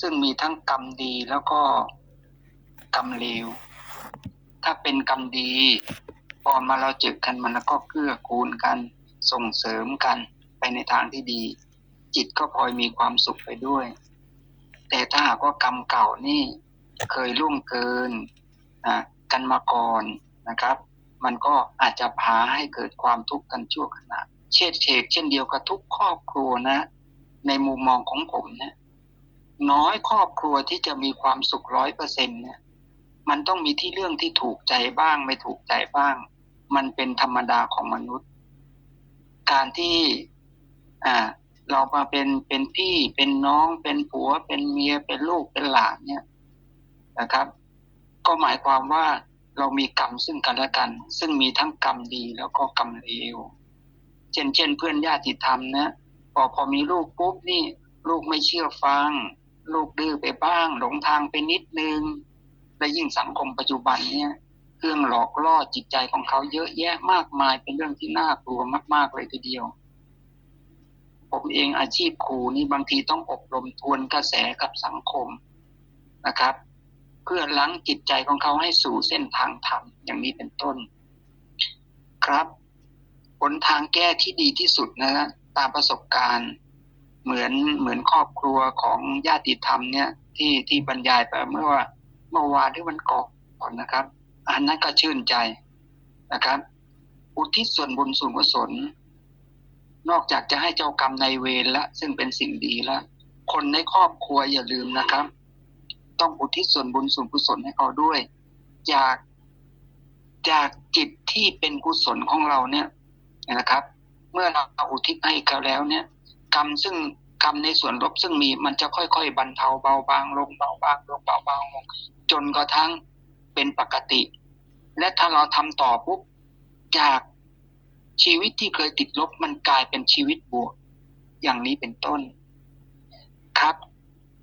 ซึ่งมีทั้งกรรมดีแล้วก็กรรมเลว ถ้าเป็นกรรมดี พอมาเราเจอกันมันก็เกื้อกูลกันส่งเสริมกันไปในทางที่ดี จิตก็พลอยมีความสุขไปด้วย แต่ถ้าหากว่ากรรมเก่านี่เคยล่วงเกินนะกันมาก่อนนะครับ มันก็อาจจะพาให้เกิดความทุกข์กันชั่วขณะเช่นเทกเช่นเดียวกับทุกครอบครัวนะ ในมุมมองของผมนะ น้อยครอบครัวที่จะมีความสุขร้อยเปอร์เซ็นต์เนี่ยมันต้องมีที่เรื่องที่ถูกใจบ้าง ไม่ถูกใจบ้าง มันเป็นธรรมดาของมนุษย์ การที่อ่าเรามาเป็นเป็นพี่เป็นน้องเป็นผัว เป็นเมียเป็นลูกเป็นหลานเนี่ยนะครับ ก็หมายความว่าเรามีกรรมซึ่งกันและกัน ซึ่งมีทั้งกรรมดีแล้วก็กรรมเลวเช่นเช่นเพื่อนญาติธรรมนะพอพอมีลูกปุ๊บนี่ ลูกไม่เชื่อฟัง ลูกดื้อไปบ้าง หลงทางไปนิดนึง และยิ่งสังคมปัจจุบันเนี่ยเครื่องหลอกล่อจิตใจของเขาเยอะแยะมากมายเป็นเรื่องที่น่ากลัวมาก ๆ เลยทีเดียว ผมเองอาชีพครูนี่บางทีต้องอบรมทวนกระแสกับสังคมนะครับ เพื่อล้างจิตใจของเขาให้สู่เส้นทางธรรมอย่างนี้เป็นต้น ครับหนทางแก้ที่ดีที่สุดนะตามประสบการณ์ เหมือนเหมือนครอบครัวของญาติธรรมเนี่ยที่ที่บรรยายไปเมื่อว่าเมื่อวานที่วันก่อนนะครับ อันนั้นก็ชื่นใจนะครับ อุทิศส่วนบุญส่วนกุศลนอกจากจะให้เจ้ากรรมในเวรละซึ่งเป็นสิ่งดีละคนในครอบครัวอย่าลืมนะครับ ต้องอุทิศส่วนบุญส่วนกุศลให้เขาด้วย จากจากจิตที่เป็นกุศลของเราเนี่ยนะครับ เมื่อเราอุทิศให้เขาแล้วเนี่ย กรรมซึ่งกรรมในส่วนลบซึ่งมีมันจะค่อยๆบรรเทาเบาบางลงเบาบางลงเบาบางลงจนกระทั่งเป็นปกติ และถ้าเราทำต่อปุ๊บจากชีวิตที่เคยติดลบมันกลายเป็นชีวิตบวก อย่างนี้เป็นต้น ครับ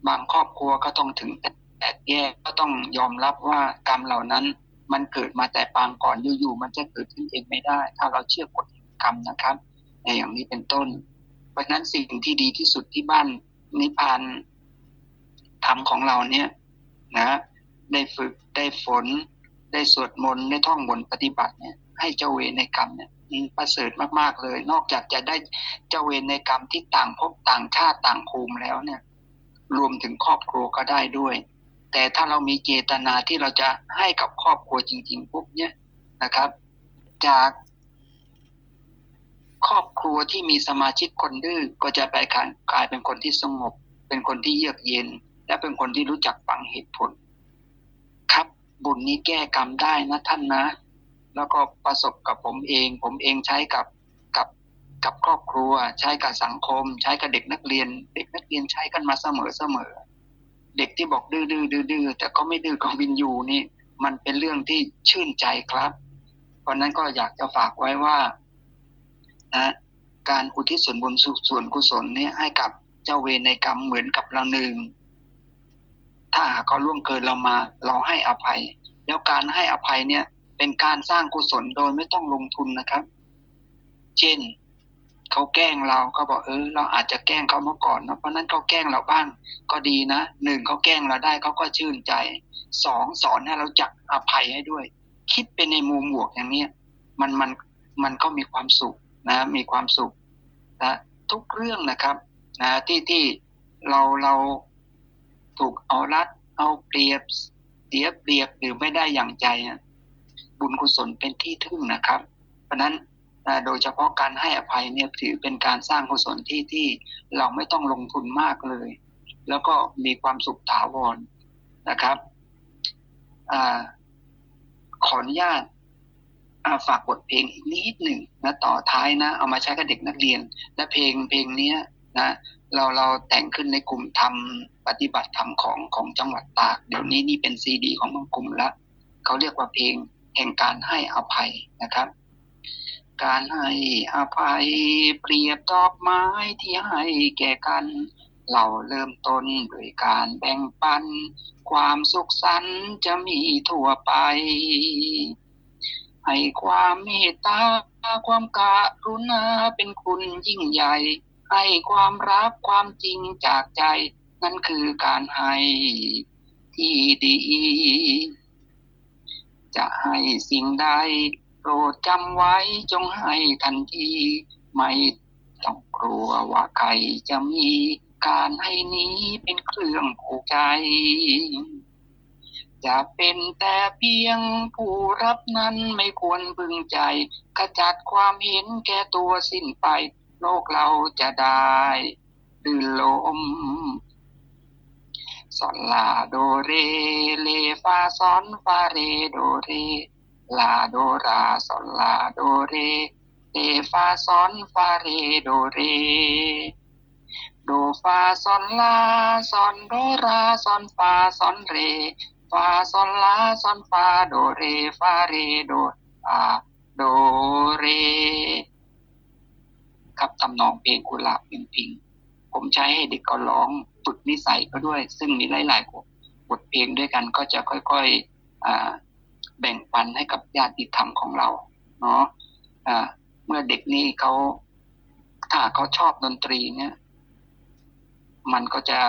บางครอบครัวก็ต้องถึงแตกแยกก็ต้องยอมรับว่ากรรมเหล่านั้น มันเกิดมาแต่ปางก่อนอยู่ๆมันจะเกิดขึ้นเองไม่ได้ ถ้าเราเชื่อกฎกรรมนะครับในอย่างนี้เป็นต้น เพราะนั้นสิ่งที่ดีที่สุดที่บ้านนิพพานธรรมของเราเนี่ยนะได้ฝึกได้ฝน ได้สวดมนต์ได้ท่องบนปฏิบัติเนี่ย ให้เจ้าเวรในกรรมเนี่ยประเสริฐมากๆเลย นอกจากจะได้เจ้าเวรในกรรมที่ต่างภพต่างชาติต่างภูมิแล้วเนี่ย รวมถึงครอบครัวก็ได้ด้วย แต่ถ้าเรามีเจตนาที่เราจะให้กับครอบครัวจริงๆปุ๊บเนี่ยนะครับ จาก ครอบครัวที่มีสมาชิกคนดื้อก็จะไปกลายเป็นคนที่สงบ เป็นคนที่เยือกเย็น และเป็นคนที่รู้จักฟังเหตุผล ครับบุญนี้แก้กรรมได้นะท่านนะ แล้วก็ประสบกับผมเอง ผมเองใช้กับกับกับครอบครัว ใช้กับสังคม ใช้กับเด็กนักเรียน เด็กนักเรียนใช้กันมาเสมอเสมอเด็กที่บอกดื้อดื้อดื้อด้อแต่ก็ไม่ดื้อก็วินยูนี่ มันเป็นเรื่องที่ชื่นใจครับ เพราะนั้นก็อยากจะฝากไว้ว่า นะการอุทิศส่วนบุญส่วนกุศลเนี่ยให้กับเจ้าเวรในกรรมเหมือนกับเราหนึ่งถ้าหากเขาล่วงเกินเรามา เราให้อภัย แล้วการให้อภัยเนี่ยเป็นการสร้างกุศลโดยไม่ต้องลงทุนนะครับ เช่นเขาแกล้งเราก็บอกเออเราอาจจะแกล้งเขาเมื่อก่อนนะเพราะนั้นเขาแกล้งเราบ้างก็ดีนะหนึ่งเขาแกล้งเราได้เขาก็ชื่นใจสองสอนให้เราจักอภัยให้ด้วย คิดเป็นในมุมบวกอย่างเนี้ยมันมันมันก็มีความสุข นะมีความสุขนะทุกเรื่องนะครับนะที่ที่เราเราถูกเอารัดเอาเปรียบเสียเปรียบหรือไม่ได้อย่างใจบุญกุศลเป็นที่ทึ่งนะครับ เพราะนั้นโดยเฉพาะการให้อภัยเนี่ยถือเป็นการสร้างกุศลที่ที่เราไม่ต้องลงทุนมากเลย แล้วก็มีความสุขถาวรนะครับอขออนุญาต ฝากบทเพลงอีกนิดหนึ่งนะต่อท้ายนะ เอามาใช้กับเด็กนักเรียน และเพลงเพลงนี้นะเราเราแต่งขึ้นในกลุ่มทำปฏิบัติธรรมของของจังหวัดตากเดี๋ยวนี้นี่เป็นซีดี ของบางกลุ่มละเขาเรียกว่าเพลงแห่งการให้อภัยนะครับ การให้อภัยเปรียบดอกไม้ที่ให้แก่กัน เราเริ่มต้นโดยการแบ่งปัน ความสุขสันต์จะมีทั่วไป ให้ความเมตตาความกรุณาเป็นคุณยิ่งใหญ่ ให้ความรักความจริงจากใจ นั่นคือการให้ที่ดี จะให้สิ่งใดโปรดจำไว้จงให้ทันที ไม่ต้องกลัวว่าใครจะมีการให้นี้เป็นเครื่องผูกใจ จะเป็นแต่เพียงผู้รับนั้นไม่ควรพึงใจ ขจัดความเห็นแก่ตัวสิ้นไป โลกเราจะได้ลื่นลมสอนลาโดเรเลฟาซอนฟาเรโดเร ลาโดราสอนลาโดเรเลฟาซอนฟาเรโดเรโดฟาซอนลาซอนโดราซอนฟาซอนเร ฟาซอนลาซอนฟาโดเรฟาเรโดฟาโดเร ครับตำนองเพลงกุหลาบพิงพิงผมใช้ให้เด็กเขาร้องฝึกนิสัยเขาด้วย ซึ่งมีหลายๆบทเพลงด้วยกันก็จะค่อยๆแบ่งปันให้กับญาติธรรมของเราเนาะเมื่อเด็กนี่เขาถ้าเขาชอบดนตรีเนี่ย มันก็จะ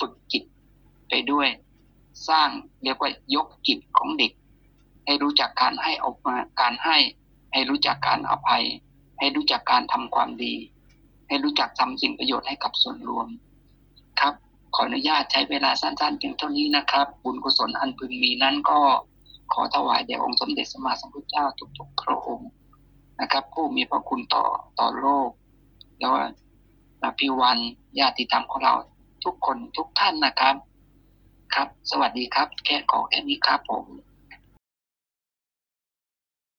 ฝึกจิตไปด้วย สร้างเรียกว่ายกจิตของเด็ก ให้รู้จักการให้ออกมาการให้ ให้รู้จักการอภัย ให้รู้จักการทำความดี ให้รู้จักทำสิ่งประโยชน์ให้กับส่วนรวม ครับ ขออนุญาตใช้เวลาสั้นๆเพียงเท่านี้นะครับ บุญกุศลอันพึงมีนั้นก็ขอถวายแด่องค์สมเด็จสมมาสัมพุทธเจ้าทุกๆพระองค์นะครับ ผู้มีพระคุณต่อต่อโลก แล้วก็พิวันญาติธรรมของเราทุกคนทุกท่านนะครับ ครับ สวัสดีครับ แค่ขอแค่นี้ครับผม